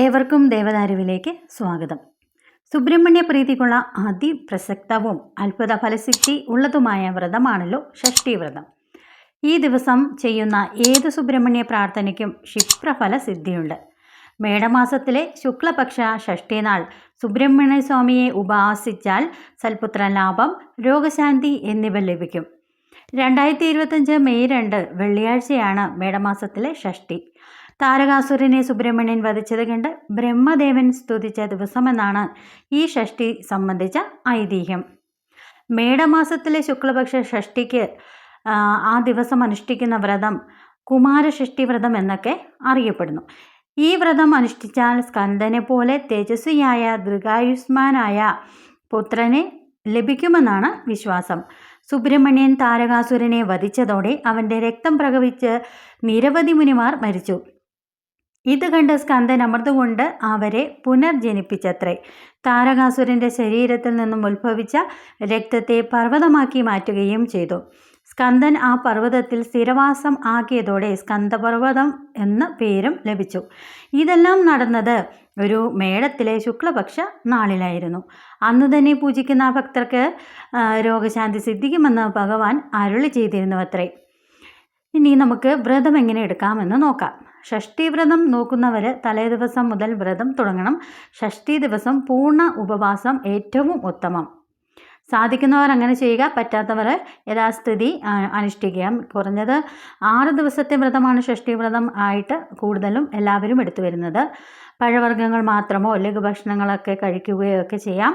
ഏവർക്കും ദേവദാരുവിലേക്ക് സ്വാഗതം. സുബ്രഹ്മണ്യ പ്രീതിക്കുള്ള അതിപ്രസക്തവും അത്ഭുത ഫലസിദ്ധി ഉള്ളതുമായ വ്രതമാണല്ലോ ഷഷ്ടി വ്രതം ഈ ദിവസം ചെയ്യുന്ന ഏത് സുബ്രഹ്മണ്യ പ്രാർത്ഥനയ്ക്കും ക്ഷിപ്രഫല സിദ്ധിയുണ്ട് മേടമാസത്തിലെ ശുക്ലപക്ഷ ഷഷ്ടിനാൾ സുബ്രഹ്മണ്യ സ്വാമിയെ ഉപാസിച്ചാൽ സൽപുത്ര ലാഭം രോഗശാന്തി എന്നിവ ലഭിക്കും. രണ്ടായിരത്തി ഇരുപത്തഞ്ച് മെയ് രണ്ട് വെള്ളിയാഴ്ചയാണ് മേടമാസത്തിലെ ഷഷ്ഠി. താരകാസുരനെ സുബ്രഹ്മണ്യൻ വധിച്ചത് കണ്ട് ബ്രഹ്മദേവൻ സ്തുതിച്ച ദിവസമെന്നാണ് ഈ ഷഷ്ടി സംബന്ധിച്ച ഐതിഹ്യം. മേടമാസത്തിലെ ശുക്ലപക്ഷ ഷഷ്ടിക്ക് ആ, ദിവസം അനുഷ്ഠിക്കുന്ന വ്രതം കുമാരഷഷ്ടി വ്രതം എന്നൊക്കെ അറിയപ്പെടുന്നു. ഈ വ്രതം അനുഷ്ഠിച്ചാൽ സ്കന്ദനെ പോലെ തേജസ്വിയായ ദീർഘായുഷ്മാനായ പുത്രനെ ലഭിക്കുമെന്നാണ് വിശ്വാസം. സുബ്രഹ്മണ്യൻ താരകാസുരനെ വധിച്ചതോടെ അവന്റെ രക്തം പ്രകവിച്ച് നിരവധി മുനിമാർ മരിച്ചു. ഇത് കണ്ട സ്കന്ദൻ അമൃതുകൊണ്ട് അവരെ പുനർജനിപ്പിച്ചത്രേ. താരകാസുരന്റെ ശരീരത്തിൽ നിന്നും ഉത്ഭവിച്ച രക്തത്തെ പർവതമാക്കി മാറ്റുകയും ചെയ്തു. സ്കന്ദൻ ആ പർവതത്തിൽ സ്ഥിരവാസം ആക്കിയതോടെ സ്കന്ദപർവതം എന്ന പേരും ലഭിച്ചു. ഇതെല്ലാം നടന്നത് ഒരു മേടത്തിലെ ശുക്ലപക്ഷ നാളിലായിരുന്നു. അന്ന് തന്നെ പൂജിക്കുന്ന ഭക്തർക്ക് രോഗശാന്തി സിദ്ധിക്കുമെന്ന് ഭഗവാൻ അരുളി ചെയ്തിരുന്നു അത്രേ ഇനി നമുക്ക് വ്രതം എങ്ങനെ എടുക്കാമെന്ന് നോക്കാം. ഷഷ്ഠി വ്രതം നോക്കുന്നവർ തലേ ദിവസം മുതൽ വ്രതം തുടങ്ങണം. ഷഷ്ടി ദിവസം പൂർണ ഉപവാസം ഏറ്റവും ഉത്തമം. സാധിക്കുന്നവർ അങ്ങനെ ചെയ്യുക പറ്റാത്തവർ യഥാസ്ഥിതി അനുഷ്ഠിക്കുക. കുറഞ്ഞത് ആറ് ദിവസത്തെ വ്രതമാണ് ഷഷ്ടി വ്രതം ആയിട്ട് കൂടുതലും എല്ലാവരും എടുത്തു വരുന്നത്. പഴവർഗങ്ങൾ മാത്രമോ ലഘുഭക്ഷണങ്ങളൊക്കെ കഴിക്കുകയോ ഒക്കെ ചെയ്യാം.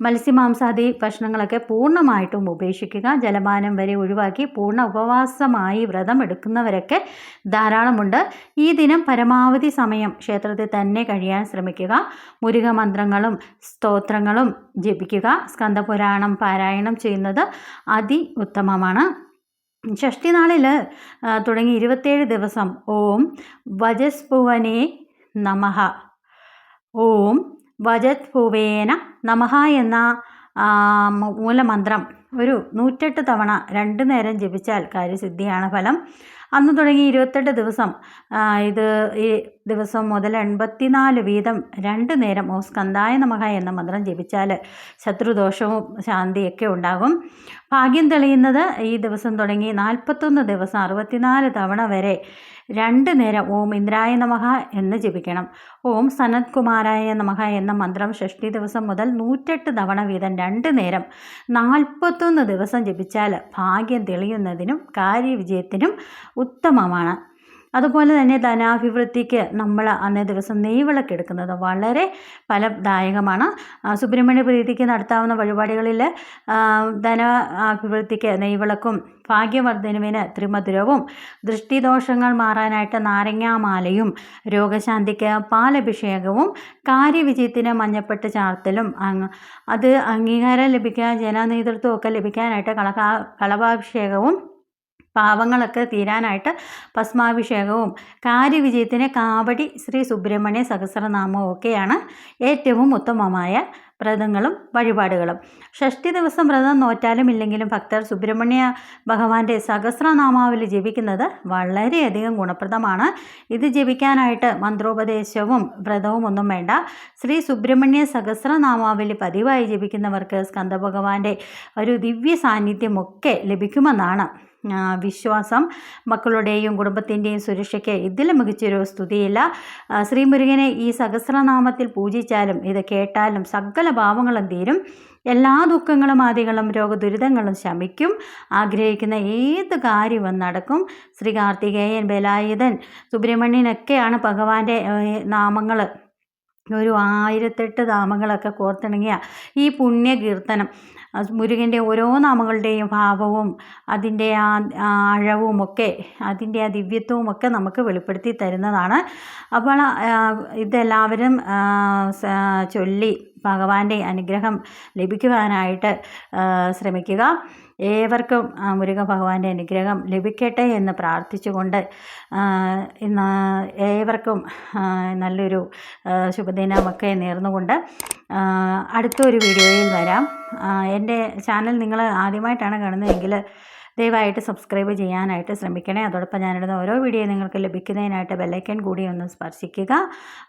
മത്സ്യമാംസാദി ഭക്ഷണങ്ങളൊക്കെ പൂർണമായിട്ടും ഉപേക്ഷിക്കുക ജലപാനം വരെ ഒഴിവാക്കി പൂർണ ഉപവാസമായി വ്രതം എടുക്കുന്നവരൊക്കെ ധാരാളമുണ്ട്. ഈ ദിനം പരമാവധി സമയം ക്ഷേത്രത്തിൽ തന്നെ കഴിയാൻ ശ്രമിക്കുക. മുരുക മന്ത്രങ്ങളും സ്തോത്രങ്ങളും ജപിക്കുക. സ്കന്ദപുരാണം പാരായണം ചെയ്യുന്നത് അതി ഉത്തമമാണ് ഷഷ്ടി നാളിൽ തുടങ്ങി ഇരുപത്തേഴ് ദിവസം ഓം വജസ്ഭുവനേ നമഹ ഓം വജത്ഭുവേന നമഹ എന്ന മൂലമന്ത്രം. ഒരു നൂറ്റെട്ട് തവണ രണ്ട് നേരം ജപിച്ചാൽ കാര്യസിദ്ധിയാണ് ഫലം. അന്ന് തുടങ്ങി ഇരുപത്തെട്ട് ദിവസം. ഇത് ഈ ദിവസം മുതൽ എൺപത്തിനാല് വീതം രണ്ട് നേരം ഓ സ്കന്ധായ നമഹ എന്ന മന്ത്രം ജപിച്ചാൽ ശത്രുദോഷവും ശാന്തിയൊക്കെ ഉണ്ടാകും. ഭാഗ്യം തെളിയുന്നത് ഈ ദിവസം തുടങ്ങി നാൽപ്പത്തൊന്ന് ദിവസം അറുപത്തിനാല് തവണ വരെ രണ്ട് നേരം ഓം ഇന്ദ്രായ നമഹ എന്ന് ജപിക്കണം. ഓം സനത് കുമാരായ നമഹ എന്ന മന്ത്രം ഷഷ്ടി ദിവസം മുതൽ നൂറ്റെട്ട് തവണ വീതം രണ്ട് നേരം നാൽപ്പത്തൊന്ന് ദിവസം ജപിച്ചാൽ ഭാഗ്യം തെളിയുന്നതിനും കാര്യവിജയത്തിനും ഉത്തമമാണ്. അതുപോലെ തന്നെ ധനാഭിവൃദ്ധിക്ക് നമ്മൾ അന്നേ ദിവസം നെയ്വിളക്കെടുക്കുന്നത് വളരെ ഫലദായകമാണ്. സുബ്രഹ്മണ്യ പ്രീതിക്ക് നടത്താവുന്ന വഴിപാടുകളിൽ ധന അഭിവൃദ്ധിക്ക് നെയ്വിളക്കും ഭാഗ്യവർദ്ധനുവിന് ത്രിമധുരവും ദൃഷ്ടിദോഷങ്ങൾ മാറാനായിട്ട് നാരങ്ങാമാലയും രോഗശാന്തിക്ക് പാലഭിഷേകവും കാര്യവിജയത്തിന് മഞ്ഞപ്പെട്ട് ചാർത്തലും അത് അംഗീകാരം ലഭിക്കാൻ ജനനേതൃത്വമൊക്കെ ലഭിക്കാനായിട്ട് കളകാ കളഭാഭിഷേകവും പാവങ്ങളൊക്കെ തീരാനായിട്ട് ഭസ്മാഭിഷേകവും കാര്യവിജയത്തിന് കാവടി ശ്രീ സുബ്രഹ്മണ്യ സഹസ്രനാമവും ഒക്കെയാണ് ഏറ്റവും ഉത്തമമായ വ്രതങ്ങളും വഴിപാടുകളും. ഷഷ്ടി ദിവസം വ്രതം നോറ്റാലും ഇല്ലെങ്കിലും ഭക്തർ സുബ്രഹ്മണ്യ ഭഗവാന്റെ സഹസ്രനാമാവിൽ ജപിക്കുന്നത് വളരെയധികം ഗുണപ്രദമാണ്. ഇത് ജപിക്കാനായിട്ട് മന്ത്രോപദേശവും വ്രതവും ഒന്നും വേണ്ട. ശ്രീ സുബ്രഹ്മണ്യ സഹസ്രനാമാവിൽ പതിവായി ജപിക്കുന്നവർക്ക് സ്കന്ദഭഗവാന്റെ ഒരു ദിവ്യ സാന്നിധ്യമൊക്കെ ലഭിക്കുമെന്നാണ്. വിശ്വാസം മക്കളുടെയും കുടുംബത്തിന്റെയും സുരക്ഷയ്ക്ക് ഇതിലും മികച്ചൊരു സ്തുതിയില്ല. ശ്രീമുരുകനെ ഈ സഹസ്രനാമത്തിൽ പൂജിച്ചാലും ഇത് കേട്ടാലും സകല ഭാവങ്ങളും തീരും. എല്ലാ ദുഃഖങ്ങളും ആദികളും രോഗദുരിതങ്ങളും ശമിക്കും. ആഗ്രഹിക്കുന്ന ഏത് കാര്യവും നടക്കും. ശ്രീ കാർത്തികേയൻ ബലായുധൻ സുബ്രഹ്മണ്യനൊക്കെയാണ് ഭഗവാന്റെ നാമങ്ങൾ ഒരു ആയിരത്തെട്ട് നാമങ്ങളൊക്കെ കോർത്തിണങ്ങിയ ഈ പുണ്യകീർത്തനം. മുരുകന്റെ ഓരോ നാമങ്ങളുടെയും ഭാവവും അതിന്റെ ആ ആഴവും ഒക്കെ അതിന്റെ ആ ദിവ്യത്വവും ഒക്കെ നമുക്ക് വെളിപ്പെടുത്തി തരുന്നതാണ്. അപ്പോൾ ഇതെല്ലാവരും ചൊല്ലി ഭഗവാന്റെ അനുഗ്രഹം ലഭിക്കുവാനായിട്ട് ശ്രമിക്കുക. ഏവർക്കും മുരുക ഭഗവാന്റെ അനുഗ്രഹം ലഭിക്കട്ടെ എന്ന് പ്രാർത്ഥിച്ചുകൊണ്ട് ഇന്ന് ഏവർക്കും നല്ലൊരു ശുഭദിനമൊക്കെ നേർന്നുകൊണ്ട് അടുത്തൊരു വീഡിയോയിൽ വരാം. എന്റെ ചാനൽ നിങ്ങൾ ആദ്യമായിട്ടാണ് കാണുന്നതെങ്കിൽ ദയവായിട്ട് സബ്സ്ക്രൈബ് ചെയ്യാനായിട്ട് ശ്രമിക്കണേ. അതോടൊപ്പം ഞാനിടുന്ന ഓരോ വീഡിയോ നിങ്ങൾക്ക് ലഭിക്കുന്നതിനായിട്ട് ബെല്ലൈക്കൻ കൂടി ഒന്ന് സ്പർശിക്കുക.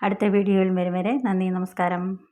അടുത്ത വീഡിയോയിൽ വരും വരെ നന്ദി നമസ്കാരം.